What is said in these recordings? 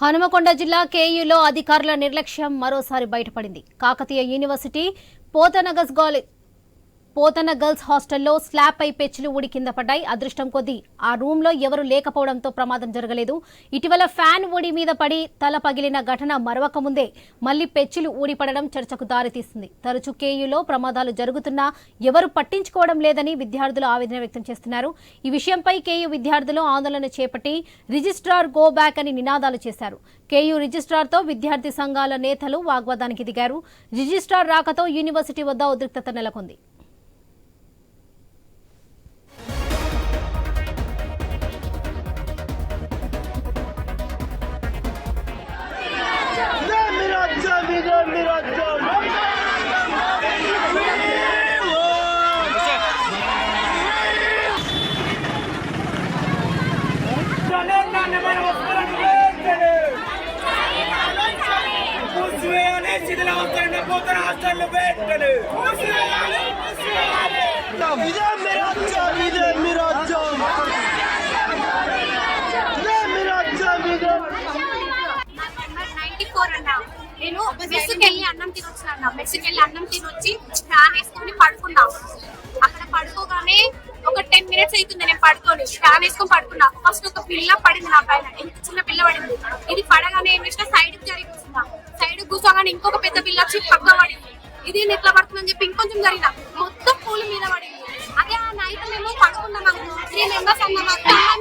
హనుమకొండ జిల్లా కేయూలో అధికారుల నిర్లక్ష్యం మరోసారి బయటపడింది. కాకతీయ యూనివర్సిటీ పోతనగస్ గాలి పోతన గర్ల్స్ హాస్టల్లో స్లాబ్ పై పెచ్చులు ఊడి కింద పడ్డాయి. అదృష్టం కొద్దీ ఆ రూమ్లో ఎవరు లేకపోవడంతో ప్రమాదం జరగలేదు. ఇటీవల ఫ్యాన్ ఊడి మీద పడి తల పగిలిన ఘటన మరవక ముందే మళ్ళీ పెచ్చులు ఊడిపడడం చర్చకు దారితీస్తుంది తరచూ కేయులో ప్రమాదాలు జరుగుతున్నా ఎవరు పట్టించుకోవడం లేదని విద్యార్థులు ఆవేదన వ్యక్తం చేస్తున్నారు. ఈ విషయంపై కేయూ విద్యార్థులు ఆందోళన చేపట్టి రిజిస్ట్రార్ గో బ్యాక్ అని నినాదాలు చేశారు. కేయూ రిజిస్ట్రార్తో విద్యార్థి సంఘాల నేతలు వాగ్వాదానికి దిగారు. రిజిస్ట్రార్ రాకతో యూనివర్సిటీ వద్ద ఉద్రిక్తత నెలకొంది. మూసివేయాలి శిథిలావస్థలను పోతున్న ఇదే మీ రాజ్యం ఇదే మీ రాజ్యం ఇదే మీ రాజ్యం ఇదే నైన్టీ ఫోర్ నేను మెస్సుకెళ్ళి అన్నం తినొచ్చిన మెస్సుకెళ్ళి వెళ్ళి అన్నం తినొచ్చి ఫ్యాన్ వేసుకొని పడుకున్నా మినిట్స్ ఫ్యాన్ వేసుకొని పడుకున్నా. ఫస్ట్ ఒక పిల్ల పడింది నా పైన. ఎంత చిన్న పిల్ల పడింది. ఇది పడగానే ఏం చేసిన సైడ్కి జరిగి కూర్చున్నా సైడ్ కూర్చోగానే ఇంకొక పెద్ద పిల్ల వచ్చి పక్క పడింది. ఇది ఎట్లా పడుతుందని చెప్పి ఇంకొంచెం జరిగిన. మొత్తం పూల మీద పడింది. అదే ఆ నైట్ మేము పడుకున్నాం త్రీ మెంబర్స్ అన్నాం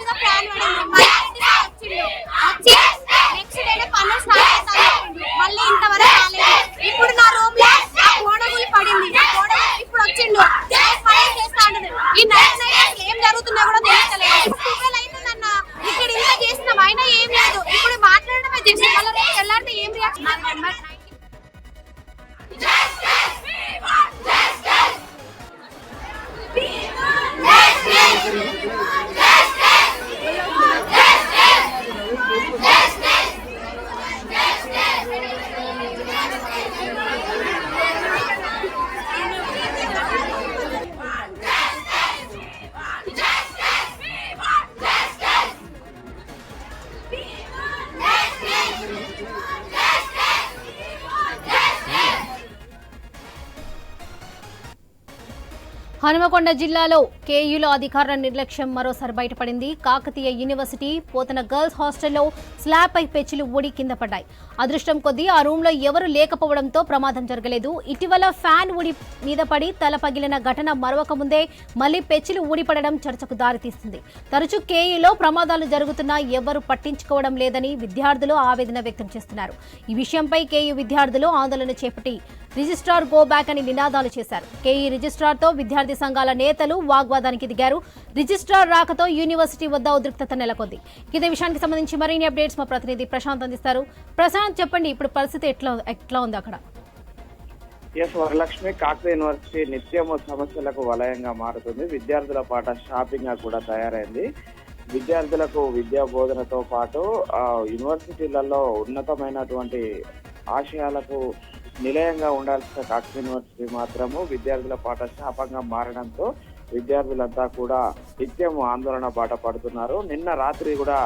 మీద ఫ్యాన్ పడింది. హనుమకొండ జిల్లాలో కేయులో అధికారుల నిర్లక్ష్యం మరోసారి బయటపడింది. కాకతీయ యూనివర్సిటీ పోతన గర్ల్స్ హాస్టల్లో స్లాబ్ పై పెచ్చులు ఊడి కింద పడ్డాయి. అదృష్టం కొద్దీ ఆ రూమ్లో ఎవరు లేకపోవడంతో ప్రమాదం జరగలేదు. ఇటీవల ఫ్యాన్ ఊడి మీద పడి తల పగిలిన ఘటన మరవక ముందే మళ్ళీ పెచ్చులు ఊడిపడడం చర్చకు దారితీస్తుంది తరచూ కేయూలో ప్రమాదాలు జరుగుతున్నా ఎవరు పట్టించుకోవడం లేదని విద్యార్థులు ఆవేదన వ్యక్తం చేస్తున్నారు. ఈ విషయంపై కేయూ విద్యార్థులు ఆందోళన చేపట్టి రిజిస్ట్రార్ గో బ్యాక్ అని నినాదాలు చేశారు. కేఈ రిజిస్ట్రార్తో విద్యార్థి సంఘాల నేతలు వాగ్వాదానికి దిగారు. రిజిస్ట్రార్ రాకతో యూనివర్సిటీ వద్ద ఉద్రిక్తత నెలకొంది. ఇదే విషయానికి సంబంధించి మరిన్ని అప్డేట్స్ మా ప్రతినిధి ప్రశాంత్ అందిస్తారు. ప్రశాంత్ చెప్పండి ఇప్పుడు పరిస్థితి ఎట్లా ఎట్లా ఉంది అక్కడ? ఎస్ వరలక్ష్మి కాకతీయ యూనివర్సిటీ నిత్యము సమస్యలకు వలయంగా మారుతుంది. విద్యార్థుల పాట షాపింగ్గా కూడా తయారైంది. విద్యార్థులకు విద్యా బోధనతో పాటు యూనివర్సిటీలలో ఉన్నతమైనటువంటి ఆశయాలకు నిలయంగా ఉండాల్సిన కాకతీయ యూనివర్సిటీ మాత్రము విద్యార్థుల పాట శాపంగా మారడంతో విద్యార్థులంతా కూడా నిత్యం ఆందోళన బాట పడుతున్నారు. నిన్న రాత్రి కూడా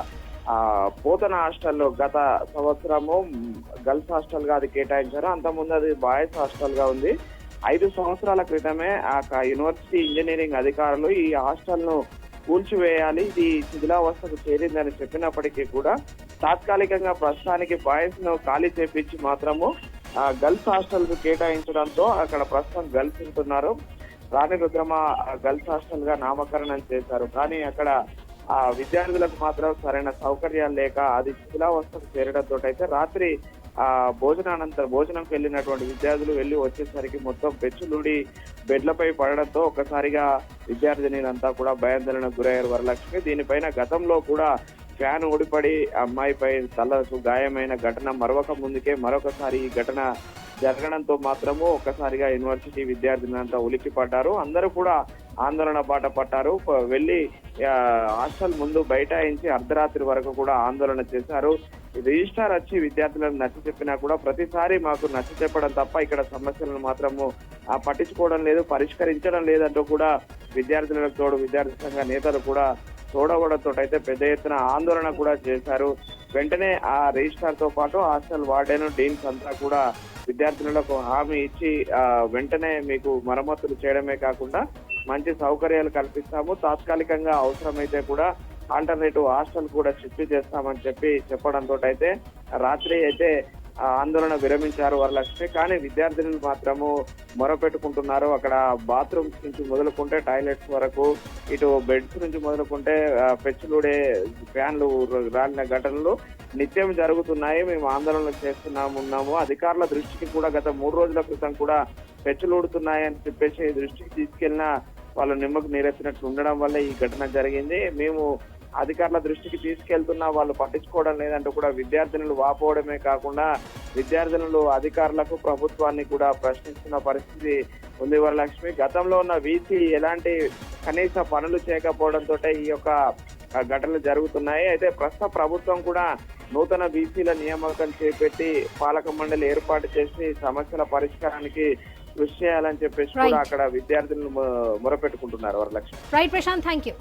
ఆ పోతన హాస్టల్లో గత సంవత్సరము గర్ల్స్ హాస్టల్గా అది కేటాయించారు. అంత ముందు అది బాయ్స్ హాస్టల్గా ఉంది. ఐదు సంవత్సరాల క్రితమే ఆ యూనివర్సిటీ ఇంజనీరింగ్ అధికారులు ఈ హాస్టల్ను కూల్చివేయాలి ఇది శిథిలావస్థకు చేరిందని చెప్పినప్పటికీ కూడా తాత్కాలికంగా ప్రస్తుతానికి బాయ్స్ను ఖాళీ చేపించి మాత్రము గర్ల్స్ హాస్టల్ కేటాయించడంతో అక్కడ ప్రస్తుతం గర్ల్స్ ఉంటున్నారు. రాణి రుద్రమ గర్ల్స్ హాస్టల్గా నామకరణం చేశారు. కానీ అక్కడ ఆ విద్యార్థులకు మాత్రం సరైన సౌకర్యాలు లేక అది శిథిలావస్థకు చేరడంతో అయితే రాత్రి ఆ భోజనానంతరం భోజనంకి వెళ్ళినటువంటి విద్యార్థులు వెళ్ళి వచ్చేసరికి మొత్తం పెచ్చులుడి బెడ్లపై పడడంతో ఒక్కసారిగా విద్యార్థినిలంతా కూడా భయాందోళనకు గురయ్యారు వరలక్ష్మి. దీనిపైన గతంలో కూడా ఫ్యాన్ ఓడిపడి అమ్మాయిపై తలకు గాయమైన ఘటన మరొక ముందుకే మరొకసారి ఈ ఘటన జరగడంతో మాత్రము ఒక్కసారిగా యూనివర్సిటీ విద్యార్థులంతా ఉలిక్కి పడ్డారు అందరూ కూడా ఆందోళన బాట పట్టారు వెళ్ళి హాస్టల్ ముందు బైఠాయించి అర్ధరాత్రి వరకు కూడా ఆందోళన చేశారు. రిజిస్ట్రార్ వచ్చి విద్యార్థులను నచ్చ చెప్పినా కూడా ప్రతిసారి మాకు నచ్చ చెప్పడం తప్ప ఇక్కడ సమస్యలను మాత్రము ఆ, పట్టించుకోవడం లేదు పరిష్కరించడం లేదంటూ కూడా విద్యార్థులకు తోడు విద్యార్థి సంఘ నేతలు కూడా చూడవడంతో అయితే పెద్ద ఎత్తున ఆందోళన కూడా చేశారు. వెంటనే ఆ రిజిస్ట్రార్తో పాటు హాస్టల్ వార్డెన్ డీన్స్ అంతా కూడా విద్యార్థులకు హామీ ఇచ్చి వెంటనే మీకు మరమ్మతులు చేయడమే కాకుండా మంచి సౌకర్యాలు కల్పిస్తాము. తాత్కాలికంగా అవసరమైతే కూడా ఆల్టర్నేటివ్ హాస్టల్ కూడా షిఫ్ట్ చేస్తామని చెప్పి చెప్పడంతో అయితే రాత్రి అయితే ఆందోళన విరమించారు వరలక్ష్మి. కానీ విద్యార్థినులు మాత్రము మొరపెట్టుకుంటున్నారు. అక్కడ బాత్రూమ్స్ నుంచి మొదలుకుంటే టాయిలెట్స్ వరకు ఇటు బెడ్స్ నుంచి మొదలుకుంటే పెచ్చులుడే ఫ్యాన్లు రాలిన ఘటనలు నిత్యం జరుగుతున్నాయి. మేము ఆందోళనలు చేస్తున్నాము ఉన్నాము. అధికారుల దృష్టికి కూడా గత మూడు రోజుల క్రితం కూడా పెచ్చులుడుతున్నాయని చెప్పేసి దృష్టికి తీసుకెళ్ళిన వాళ్ళు నిమ్మకు నీరెత్తినట్లు ఉండడం వల్ల ఈ ఘటన జరిగింది. మేము అధికారుల దృష్టికి తీసుకెళ్తున్నా వాళ్ళు పట్టించుకోవడం లేదంటూ కూడా విద్యార్థినులు వాపోవడమే కాకుండా విద్యార్థినులు అధికారులకు ప్రభుత్వాన్ని కూడా ప్రశ్నిస్తున్న పరిస్థితి ఉంది వరలక్ష్మి. గతంలో ఉన్న వీసీ ఎలాంటి కనీస పనులు చేయకపోవడంతో ఈ యొక్క ఘటనలు జరుగుతున్నాయి. అయితే ప్రస్తుత ప్రభుత్వం కూడా నూతన బీసీల నియామకం చేపట్టి పాలక మండలి ఏర్పాటు చేసి సమస్యల పరిష్కారానికి కృషి చేయాలని చెప్పేసి కూడా. అక్కడ విద్యార్థులు మొ- మొరపెట్టుకుంటున్నారు Varalakshmi. Right Prashant thank you